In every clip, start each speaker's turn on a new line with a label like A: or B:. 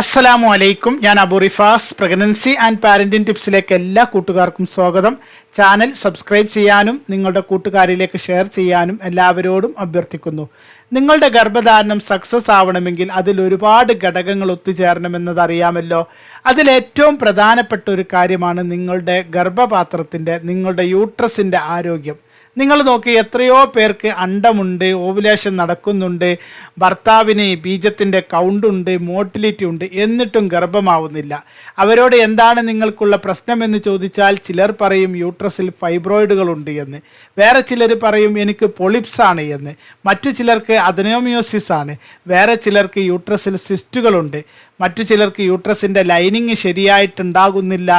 A: അസ്സലാമു അലൈക്കും. ഞാൻ Abu Rifas pregnancy and parenting ടിപ്സിലേക്ക് എല്ലാ കൂട്ടുകാർക്കും സ്വാഗതം. ചാനൽ സബ്സ്ക്രൈബ് ചെയ്യാനും നിങ്ങളുടെ കൂട്ടുകാരിലേക്ക് ഷെയർ ചെയ്യാനും എല്ലാവരോടും അഭ്യർത്ഥിക്കുന്നു. നിങ്ങളുടെ ഗർഭധാരണം സക്സസ് ആവണമെങ്കിൽ അതിൽ ഒരുപാട് ഘടകങ്ങൾ ഒത്തുചേരണമെന്നത് അറിയാമല്ലോ അതിൽ ഏറ്റവും പ്രധാനപ്പെട്ട ഒരു കാര്യമാണ് നിങ്ങളുടെ ഗർഭപാത്രത്തിന്റെ നിങ്ങളുടെ യൂട്രസിന്റെ ആരോഗ്യം. നിങ്ങൾ നോക്കി എത്രയോ പേർക്ക് അണ്ടമുണ്ട് ഓവുലേഷൻ നടക്കുന്നുണ്ട് ഭർത്താവിന് ബീജത്തിന്റെ കൗണ്ടുണ്ട് മോട്ടിലിറ്റി ഉണ്ട് എന്നിട്ടും ഗർഭമാവുന്നില്ല. അവരോട് എന്താണ് നിങ്ങൾക്കുള്ള പ്രശ്നമെന്ന് ചോദിച്ചാൽ ചിലർ പറയും യൂട്രസിൽ ഫൈബ്രോയിഡുകളുണ്ട് എന്ന്. വേറെ ചിലർ പറയും എനിക്ക് പൊളിപ്സ് ആണ് എന്ന്. മറ്റു ചിലർക്ക് അദനോമിയോസിസ് ആണ്. വേറെ ചിലർക്ക് യൂട്രസിൽ സിസ്റ്റുകളുണ്ട് മറ്റു ചിലർക്ക് യൂട്രസിന്റെ ലൈനിങ് ശരിയായിട്ടുണ്ടാകുന്നില്ല.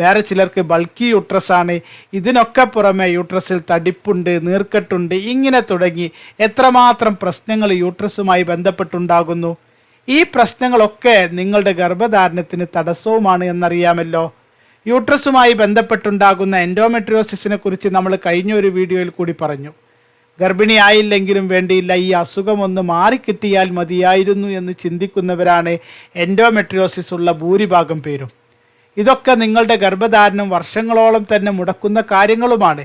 A: വേറെ ചിലർക്ക് ബൾക്കി യൂട്രസാണ് ഇതിനൊക്കെ പുറമെ യൂട്രസിൽ തടിപ്പുണ്ട് നീർക്കെട്ടുണ്ട് ഇങ്ങനെ തുടങ്ങി എത്രമാത്രം പ്രശ്നങ്ങൾ യൂട്രസുമായി ബന്ധപ്പെട്ടുണ്ടാകുന്നു? ഈ പ്രശ്നങ്ങളൊക്കെ നിങ്ങളുടെ ഗർഭധാരണത്തിന് തടസ്സവുമാണ് എന്നറിയാമല്ലോ. യൂട്രസുമായി ബന്ധപ്പെട്ടുണ്ടാകുന്ന എൻഡോമെട്രിയോസിസിനെ കുറിച്ച് നമ്മൾ കഴിഞ്ഞ ഒരു വീഡിയോയിൽ കൂടി പറഞ്ഞു. ഗർഭിണിയായില്ലെങ്കിലും വേണ്ടിയില്ല. ഈ അസുഖമൊന്ന് മാറിക്കിട്ടിയാൽ മതിയായിരുന്നു എന്ന് ചിന്തിക്കുന്നവരാണ് എൻഡോമെട്രിയോസിസ് ഉള്ള ഭൂരിഭാഗം പേരും. ഇതൊക്കെ നിങ്ങളുടെ ഗർഭധാരണം വർഷങ്ങളോളം തന്നെ മുടക്കുന്ന കാര്യങ്ങളുമാണ്.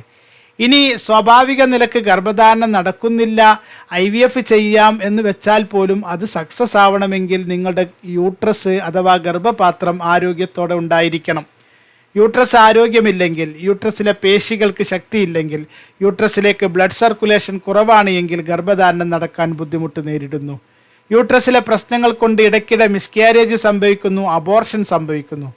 A: ഇനി സ്വാഭാവിക നിലയ്ക്ക് ഗർഭധാരണം നടക്കുന്നില്ല ഐ വി എഫ് ചെയ്യാം എന്ന് വെച്ചാൽ പോലും അത് സക്സസ് ആവണമെങ്കിൽ നിങ്ങളുടെ യൂട്രസ് അഥവാ ഗർഭപാത്രം ആരോഗ്യത്തോടെ ഉണ്ടായിരിക്കണം. യൂട്രസ് ആരോഗ്യമില്ലെങ്കിൽ യൂട്രസിലെ പേശികൾക്ക് ശക്തിയില്ലെങ്കിൽ യൂട്രസിലേക്ക് ബ്ലഡ് സർക്കുലേഷൻ കുറവാണ് എങ്കിൽ ഗർഭധാരണം നടക്കാൻ ബുദ്ധിമുട്ട് നേരിടുന്നു. യൂട്രസിലെ പ്രശ്നങ്ങൾ കൊണ്ട് ഇടയ്ക്കിടെ മിസ്കാരേജ് സംഭവിക്കുന്നു അബോർഷൻ സംഭവിക്കുന്നു.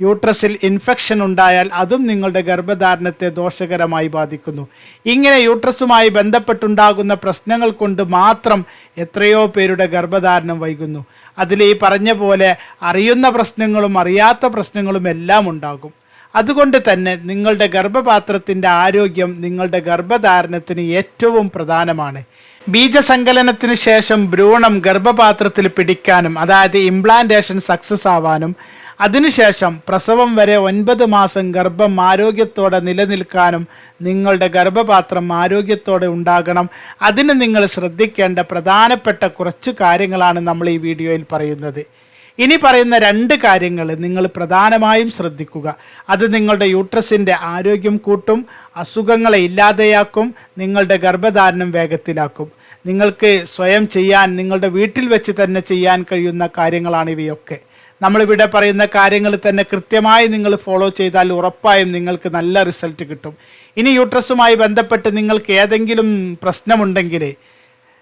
A: യൂട്രസിൽ ഇൻഫെക്ഷൻ ഉണ്ടായാൽ അതും നിങ്ങളുടെ ഗർഭധാരണത്തെ ദോഷകരമായി ബാധിക്കുന്നു. ഇങ്ങനെ യൂട്രസുമായി ബന്ധപ്പെട്ടുണ്ടാകുന്ന പ്രശ്നങ്ങൾ കൊണ്ട് മാത്രം എത്രയോ പേരുടെ ഗർഭധാരണം വൈകുന്നു. അതിൽ ഈ പറഞ്ഞ പോലെ അറിയുന്ന പ്രശ്നങ്ങളും അറിയാത്ത പ്രശ്നങ്ങളും എല്ലാം ഉണ്ടാകും. അതുകൊണ്ട് തന്നെ നിങ്ങളുടെ ഗർഭപാത്രത്തിന്റെ ആരോഗ്യം നിങ്ങളുടെ ഗർഭധാരണത്തിന് ഏറ്റവും പ്രധാനമാണ്. ബീജസങ്കലനത്തിന് ശേഷം ഭ്രൂണം ഗർഭപാത്രത്തിൽ പിടിക്കാനും അതായത് ഇംപ്ലാന്റേഷൻ സക്സസ് ആവാനും അതിനുശേഷം പ്രസവം വരെ ഒൻപത് മാസം ഗർഭം ആരോഗ്യത്തോടെ നിലനിൽക്കാനും നിങ്ങളുടെ ഗർഭപാത്രം ആരോഗ്യത്തോടെ ഉണ്ടാകണം. അതിന് നിങ്ങൾ ശ്രദ്ധിക്കേണ്ട പ്രധാനപ്പെട്ട കുറച്ച് കാര്യങ്ങളാണ് നമ്മൾ ഈ വീഡിയോയിൽ പറയുന്നത്. ഇനി പറയുന്ന രണ്ട് കാര്യങ്ങൾ നിങ്ങൾ പ്രധാനമായും ശ്രദ്ധിക്കുക. അത് നിങ്ങളുടെ യൂട്രസിന്റെ ആരോഗ്യം കൂട്ടും അസുഖങ്ങളെ ഇല്ലാതെയാക്കും നിങ്ങളുടെ ഗർഭധാരണം വേഗത്തിലാക്കും. നിങ്ങൾക്ക് സ്വയം ചെയ്യാൻ നിങ്ങളുടെ വീട്ടിൽ വെച്ച് തന്നെ ചെയ്യാൻ കഴിയുന്ന കാര്യങ്ങളാണ് ഇവയൊക്കെ. നമ്മളിവിടെ പറയുന്ന കാര്യങ്ങൾ തന്നെ കൃത്യമായി നിങ്ങൾ ഫോളോ ചെയ്താൽ ഉറപ്പായും നിങ്ങൾക്ക് നല്ല റിസൾട്ട് കിട്ടും. ഇനി യൂട്രസുമായി ബന്ധപ്പെട്ട് നിങ്ങൾക്ക് ഏതെങ്കിലും പ്രശ്നമുണ്ടെങ്കിൽ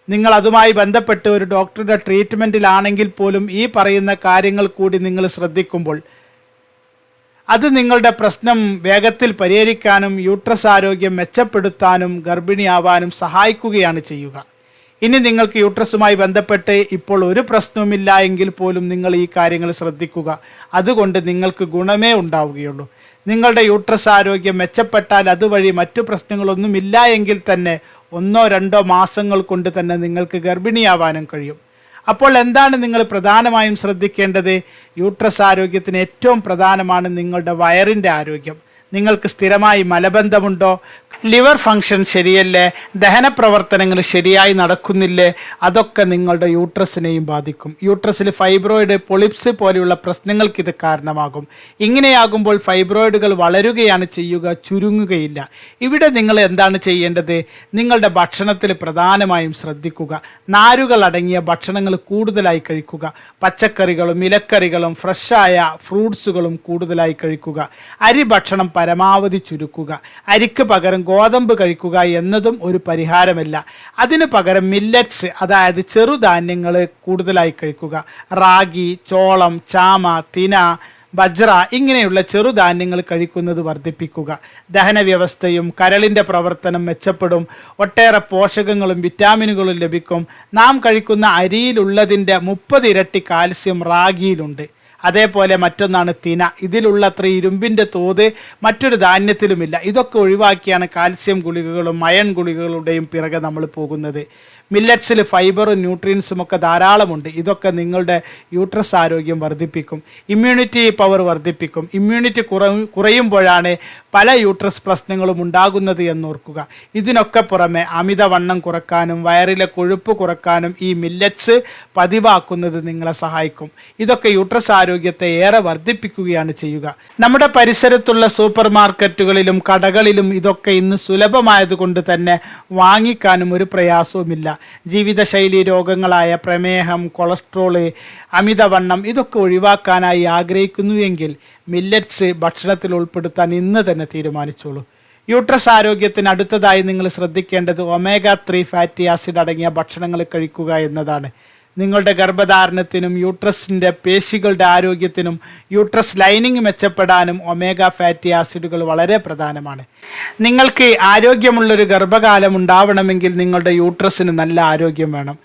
A: നിങ്ങൾ അതുമായി ബന്ധപ്പെട്ട് ഒരു ഡോക്ടറുടെ ട്രീറ്റ്മെന്റിലാണെങ്കിൽ പോലും ഈ പറയുന്ന കാര്യങ്ങൾ കൂടി നിങ്ങൾ ശ്രദ്ധിക്കുമ്പോൾ അത് നിങ്ങളുടെ പ്രശ്നം വേഗത്തിൽ പരിഹരിക്കാനും യൂട്രസ് ആരോഗ്യം മെച്ചപ്പെടുത്താനും ഗർഭിണിയാവാനും സഹായിക്കുകയാണ് ചെയ്യുക. ഇനി നിങ്ങൾക്ക് യൂട്രസുമായി ബന്ധപ്പെട്ട് ഇപ്പോൾ ഒരു പ്രശ്നവുമില്ല എങ്കിൽ പോലും നിങ്ങൾ ഈ കാര്യങ്ങൾ ശ്രദ്ധിക്കുക. അതുകൊണ്ട് നിങ്ങൾക്ക് ഗുണമേ ഉണ്ടാവുകയുള്ളൂ. നിങ്ങളുടെ യൂട്രസ് ആരോഗ്യം മെച്ചപ്പെട്ടാൽ അതുവഴി മറ്റു പ്രശ്നങ്ങളൊന്നുമില്ല എങ്കിൽ തന്നെ ഒന്നോ രണ്ടോ മാസങ്ങൾ കൊണ്ട് തന്നെ നിങ്ങൾക്ക് ഗർഭിണിയാവാനും കഴിയും. അപ്പോൾ എന്താണ് നിങ്ങൾ പ്രധാനമായും ശ്രദ്ധിക്കേണ്ടത്? യൂട്രസ് ആരോഗ്യത്തിന് ഏറ്റവും പ്രധാനമാണ് നിങ്ങളുടെ വയറിന്റെ ആരോഗ്യം. നിങ്ങൾക്ക് സ്ഥിരമായി മലബന്ധമുണ്ടോ? ലിവർ ഫങ്ഷൻ ശരിയല്ലേ? ദഹന പ്രവർത്തനങ്ങൾ ശരിയായി നടക്കുന്നില്ലേ? അതൊക്കെ നിങ്ങളുടെ യൂട്രസിനെയും ബാധിക്കും. യൂട്രസിൽ ഫൈബ്രോയിഡ് പൊളിപ്സ് പോലെയുള്ള പ്രശ്നങ്ങൾക്ക് ഇത് കാരണമാകും. ഇങ്ങനെയാകുമ്പോൾ ഫൈബ്രോയിഡുകൾ വളരുകയാണ് ചെയ്യുക ചുരുങ്ങുകയില്ല. ഇവിടെ നിങ്ങൾ എന്താണ് ചെയ്യേണ്ടത്? നിങ്ങളുടെ ഭക്ഷണത്തിൽ പ്രധാനമായും ശ്രദ്ധിക്കുക. നാരുകൾ അടങ്ങിയ ഭക്ഷണങ്ങൾ കൂടുതലായി കഴിക്കുക. പച്ചക്കറികളും ഇലക്കറികളും ഫ്രഷായ ഫ്രൂട്ട്സുകളും കൂടുതലായി കഴിക്കുക. അരി ഭക്ഷണം പരമാവധി ചുരുക്കുക. അരിക്ക് പകരം ഗോതമ്പ് കഴിക്കുക എന്നതും ഒരു പരിഹാരമല്ല. അതിനു പകരം മില്ലറ്റ്സ് അതായത് ചെറുധാന്യങ്ങൾ കൂടുതലായി കഴിക്കുക. റാഗി ചോളം ചാമ തിന ബജ്ര ഇങ്ങനെയുള്ള ചെറുധാന്യങ്ങൾ കഴിക്കുന്നത് വർദ്ധിപ്പിക്കുക. ദഹന വ്യവസ്ഥയും കരളിന്റെ പ്രവർത്തനം മെച്ചപ്പെടും. ഒട്ടേറെ പോഷകങ്ങളും വിറ്റാമിനുകളും ലഭിക്കും. നാം കഴിക്കുന്ന അരിയിലുള്ളതിന്റെ മുപ്പത് ഇരട്ടി കാൽസ്യം റാഗിയിലുണ്ട്. അതേപോലെ മറ്റൊന്നാണ് തിന. ഇതിലുള്ളത്ര ഇരുമ്പിന്റെ തോത് മറ്റൊരു ധാന്യത്തിലുമില്ല. ഇതൊക്കെ ഒഴിവാക്കിയാണ് കാൽസ്യം ഗുളികകളും അയൺ ഗുളികകളുടെയും പിറകെ നമ്മൾ പോകുന്നത്. മില്ലറ്റ്സിൽ ഫൈബറും ന്യൂട്രിയൻസും ഒക്കെ ധാരാളമുണ്ട്. ഇതൊക്കെ നിങ്ങളുടെ യൂട്രസ് ആരോഗ്യം വർദ്ധിപ്പിക്കും. ഇമ്മ്യൂണിറ്റി പവർ വർദ്ധിപ്പിക്കും. ഇമ്മ്യൂണിറ്റി കുറ കുറയുമ്പോഴാണ് പല യൂട്രസ് പ്രശ്നങ്ങളും ഉണ്ടാകുന്നത് എന്നോർക്കുക. ഇതിനൊക്കെ പുറമെ അമിതവണ്ണം കുറക്കാനും വയറിലെ കൊഴുപ്പ് കുറക്കാനും ഈ മില്ലറ്റ്സ് പതിവാക്കുന്നത് നിങ്ങളെ സഹായിക്കും. ഇതൊക്കെ യൂട്രസ് ആരോഗ്യത്തെ ഏറെ വർദ്ധിപ്പിക്കുകയാണ് ചെയ്യുക. നമ്മുടെ പരിസരത്തുള്ള സൂപ്പർ മാർക്കറ്റുകളിലും കടകളിലും ഇതൊക്കെ ഇന്ന് സുലഭമായതുകൊണ്ട് തന്നെ വാങ്ങിക്കാനും ഒരു പ്രയാസവുമില്ല. ജീവിതശൈലി രോഗങ്ങളായ പ്രമേഹം കൊളസ്ട്രോൾ അമിതവണ്ണം ഇതൊക്കെ ഒഴിവാക്കാനായി ആഗ്രഹിക്കുന്നുവെങ്കിൽ മില്ലറ്റ്സ് ഭക്ഷണത്തിൽ ഉൾപ്പെടുത്താൻ ഇന്ന് തന്നെ തീരുമാനിച്ചോളൂ. യൂട്രസ് ആരോഗ്യത്തിന് അടുത്തതായി നിങ്ങൾ ശ്രദ്ധിക്കേണ്ടത് ഒമേഗ ത്രീ ഫാറ്റി ആസിഡ് അടങ്ങിയ ഭക്ഷണങ്ങൾ കഴിക്കുക എന്നതാണ്. നിങ്ങളുടെ ഗർഭധാരണത്തിനും യൂട്രസിന്റെ പേശികളുടെ ആരോഗ്യത്തിനും യൂട്രസ് ലൈനിങ് മെച്ചപ്പെടാനും ഒമേഗ ഫാറ്റി ആസിഡുകൾ വളരെ പ്രധാനമാണ്. നിങ്ങൾക്ക് ആരോഗ്യമുള്ളൊരു ഗർഭകാലം ഉണ്ടാവണമെങ്കിൽ നിങ്ങളുടെ യൂട്രസിന് നല്ല ആരോഗ്യം വേണം.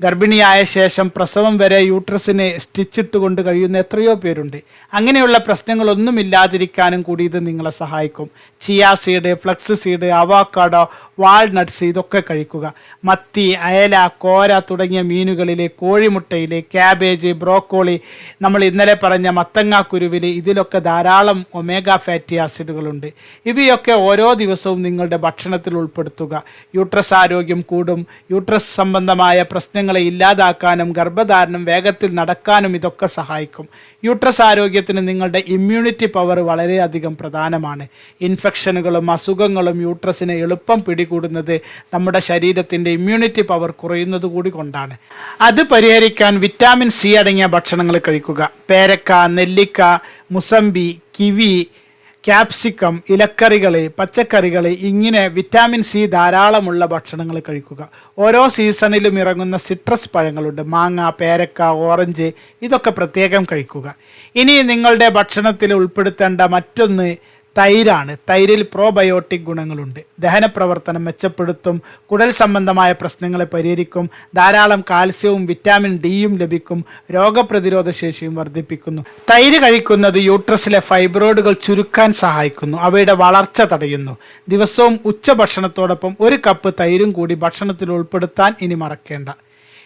A: ഗർഭിണിയായ ശേഷം പ്രസവം വരെ യൂട്രസിന് സ്റ്റിച്ചിട്ടുകൊണ്ട് കഴിയുന്ന എത്രയോ പേരുണ്ട്. അങ്ങനെയുള്ള പ്രശ്നങ്ങളൊന്നും ഇല്ലാതിരിക്കാനും കൂടി ഇത് നിങ്ങളെ സഹായിക്കും. Chia seed flax seed avocado walnuts ഇതൊക്കെ കഴിക്കുക. മത്തി അയല കോര തുടങ്ങിയ മീനുകളിലെ കോഴിമുട്ടയിലെ ക്യാബേജ് ബ്രോക്കോളി നമ്മൾ ഇന്നലെ പറഞ്ഞ മത്തങ്ങാക്കുരുവിൽ കുരുവിൽ ഇതിലൊക്കെ ധാരാളം ഒമേഗ ഫാറ്റി ആസിഡുകളുണ്ട്. ഇവയൊക്കെ ഓരോ ദിവസവും നിങ്ങളുടെ ഭക്ഷണത്തിൽ ഉൾപ്പെടുത്തുക. യൂട്രസ് ആരോഗ്യം കൂടും. യൂട്രസ് സംബന്ധമായ പ്രശ്നങ്ങളെ ഇല്ലാതാക്കാനും ഗർഭധാരണം വേഗത്തിൽ നടക്കാനും ഇതൊക്കെ സഹായിക്കും. യൂട്രസ് ആരോഗ്യത്തിന് നിങ്ങളുടെ ഇമ്മ്യൂണിറ്റി പവർ വളരെയധികം പ്രധാനമാണ്. ഇൻഫെക്ഷനുകളും അസുഖങ്ങളും യൂട്രസിനെ എളുപ്പം പിടികൂടുന്നത് നമ്മുടെ ശരീരത്തിന്റെ ഇമ്മ്യൂണിറ്റി പവർ കുറയുന്നത് കൂടി കൊണ്ടാണ്. അത് പരിഹരിക്കാൻ വിറ്റാമിൻ സി അടങ്ങിയ ഭക്ഷണങ്ങൾ കഴിക്കുക. പേരക്ക നെല്ലിക്ക മുസമ്പി കിവി ക്യാപ്സിക്കം ഇലക്കറികൾ പച്ചക്കറികൾ ഇങ്ങനെ വിറ്റാമിൻ സി ധാരാളമുള്ള ഭക്ഷണങ്ങൾ കഴിക്കുക. ഓരോ സീസണിലും ഇറങ്ങുന്ന സിട്രസ് പഴങ്ങളുണ്ട്. മാങ്ങ പേരക്ക ഓറഞ്ച് ഇതൊക്കെ പ്രത്യേകം കഴിക്കുക. ഇനി നിങ്ങളുടെ ഭക്ഷണത്തിൽ ഉൾപ്പെടുത്തേണ്ട മറ്റൊന്ന് തൈരാണ്. തൈരിൽ പ്രോബയോട്ടിക് ഗുണങ്ങളുണ്ട്. ദഹന പ്രവർത്തനം മെച്ചപ്പെടുത്തും. കുടൽ സംബന്ധമായ പ്രശ്നങ്ങളെ പരിഹരിക്കും. ധാരാളം കാൽസ്യവും വിറ്റാമിൻ ഡിയും ലഭിക്കും. രോഗപ്രതിരോധ ശേഷിയും വർദ്ധിപ്പിക്കുന്നു. തൈര് കഴിക്കുന്നത് യൂട്രസിലെ ഫൈബ്രോയിഡുകൾ ചുരുക്കാൻ സഹായിക്കുന്നു. അവയുടെ വളർച്ച തടയുന്നു. ദിവസവും ഉച്ചഭക്ഷണത്തോടൊപ്പം ഒരു കപ്പ് തൈരും കൂടി ഭക്ഷണത്തിൽ ഉൾപ്പെടുത്താൻ ഇനി മറക്കേണ്ട.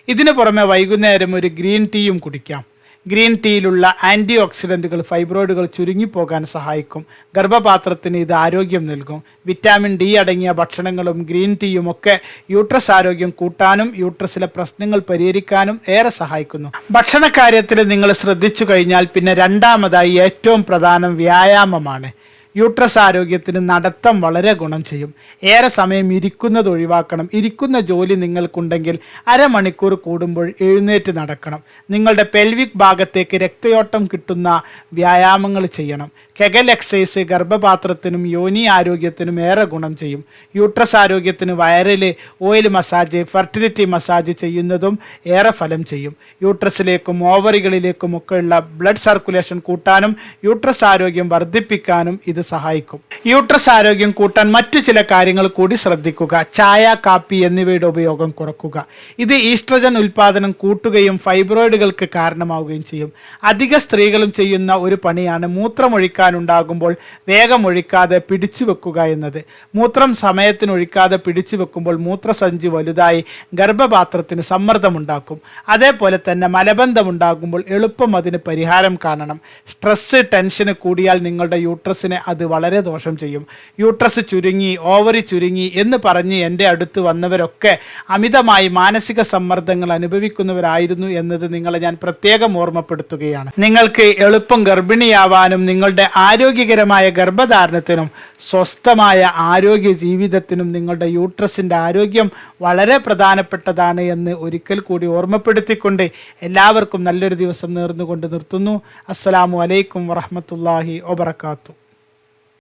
A: ഇതിനു പുറമെ വൈകുന്നേരം ഒരു ഗ്രീൻ ടീയും കുടിക്കാം. ഗ്രീൻ ടീയിലുള്ള ആന്റി ഓക്സിഡന്റുകൾ ഫൈബ്രോയിഡുകൾ ചുരുങ്ങിപ്പോകാൻ സഹായിക്കും. ഗർഭപാത്രത്തിന് ഇത് ആരോഗ്യം നൽകും. വിറ്റാമിൻ ഡി അടങ്ങിയ ഭക്ഷണങ്ങളും ഗ്രീൻ ടീയും ഒക്കെ യൂട്രസ് ആരോഗ്യം കൂട്ടാനും യൂട്രസിലെ പ്രശ്നങ്ങൾ പരിഹരിക്കാനും ഏറെ സഹായിക്കുന്നു. ഭക്ഷണ കാര്യത്തിൽ നിങ്ങൾ ശ്രദ്ധിച്ചു കഴിഞ്ഞാൽ പിന്നെ രണ്ടാമതായി ഏറ്റവും പ്രധാനം വ്യായാമമാണ്. യൂട്രസ് ആരോഗ്യത്തിന് നടത്തം വളരെ ഗുണം ചെയ്യും. ഏറെ സമയം ഇരിക്കുന്നത് ഒഴിവാക്കണം. ഇരിക്കുന്ന ജോലി നിങ്ങൾക്കുണ്ടെങ്കിൽ അരമണിക്കൂർ കൂടുമ്പോൾ എഴുന്നേറ്റ് നടക്കണം. നിങ്ങളുടെ പെൽവിക് ഭാഗത്തേക്ക് രക്തയോട്ടം കിട്ടുന്ന വ്യായാമങ്ങൾ ചെയ്യണം. കെഗൽ എക്സസൈസ് ഗർഭപാത്രത്തിനും യോനി ആരോഗ്യത്തിനും ഏറെ ഗുണം ചെയ്യും. യൂട്രസ് ആരോഗ്യത്തിന് വയറിൽ ഓയിൽ മസാജ് ഫെർട്ടിലിറ്റി മസാജ് ചെയ്യുന്നതും ഏറെ ഫലം ചെയ്യും. യൂട്രസിലേക്കും ഓവറികളിലേക്കും ഒക്കെയുള്ള ബ്ലഡ് സർക്കുലേഷൻ കൂട്ടാനും യൂട്രസ് ആരോഗ്യം വർദ്ധിപ്പിക്കാനും ഇത് സഹായിക്കും. യൂട്രസ് ആരോഗ്യം കൂട്ടാൻ മറ്റു ചില കാര്യങ്ങൾ കൂടി ശ്രദ്ധിക്കുക. ചായ കാപ്പി എന്നിവയുടെ ഉപയോഗം കുറക്കുക. ഇത് ഈസ്ട്രജൻ ഉൽപാദനം കൂട്ടുകയും ഫൈബ്രോയിഡുകൾക്ക് കാരണമാവുകയും ചെയ്യും. അധിക സ്ത്രീകളും ചെയ്യുന്ന ഒരു പണിയാണ് മൂത്രമൊഴിക്കാനുണ്ടാകുമ്പോൾ വേഗം ഒഴിക്കാതെ പിടിച്ചു വെക്കുക എന്നത്. മൂത്രം സമയത്തിനൊഴിക്കാതെ പിടിച്ചു വെക്കുമ്പോൾ മൂത്രസഞ്ചി വലുതായി ഗർഭപാത്രത്തിന് സമ്മർദ്ദമുണ്ടാക്കും. അതേപോലെ തന്നെ മലബന്ധമുണ്ടാകുമ്പോൾ എളുപ്പം അതിന് പരിഹാരം കാണണം. സ്ട്രെസ് ടെൻഷന് കൂടിയാൽ നിങ്ങളുടെ യൂട്രസിനെ അത് വളരെ ദോഷം ചെയ്യും. യൂട്രസ് ചുരുങ്ങി ഓവറി ചുരുങ്ങി എന്ന് പറഞ്ഞ് എന്റെ അടുത്ത് വന്നവരൊക്കെ അമിതമായി മാനസിക സമ്മർദ്ദങ്ങൾ അനുഭവിക്കുന്നവരായിരുന്നു എന്നത് നിങ്ങളെ ഞാൻ പ്രത്യേകം ഓർമ്മപ്പെടുത്തുകയാണ്. നിങ്ങൾക്ക് എളുപ്പം ഗർഭിണിയാവാനും നിങ്ങളുടെ ആരോഗ്യകരമായ ഗർഭധാരണത്തിനും സ്വസ്ഥമായ ആരോഗ്യ ജീവിതത്തിനും നിങ്ങളുടെ യൂട്രസിന്റെ ആരോഗ്യം വളരെ പ്രധാനപ്പെട്ടതാണ് എന്ന് ഒരിക്കൽ കൂടി ഓർമ്മപ്പെടുത്തിക്കൊണ്ട് എല്ലാവർക്കും നല്ലൊരു ദിവസം നേർന്നുകൊണ്ട് നിർത്തുന്നു. അസ്സലാമു അലൈക്കും വറഹമത്തല്ലാഹി വബർക്കാത്തു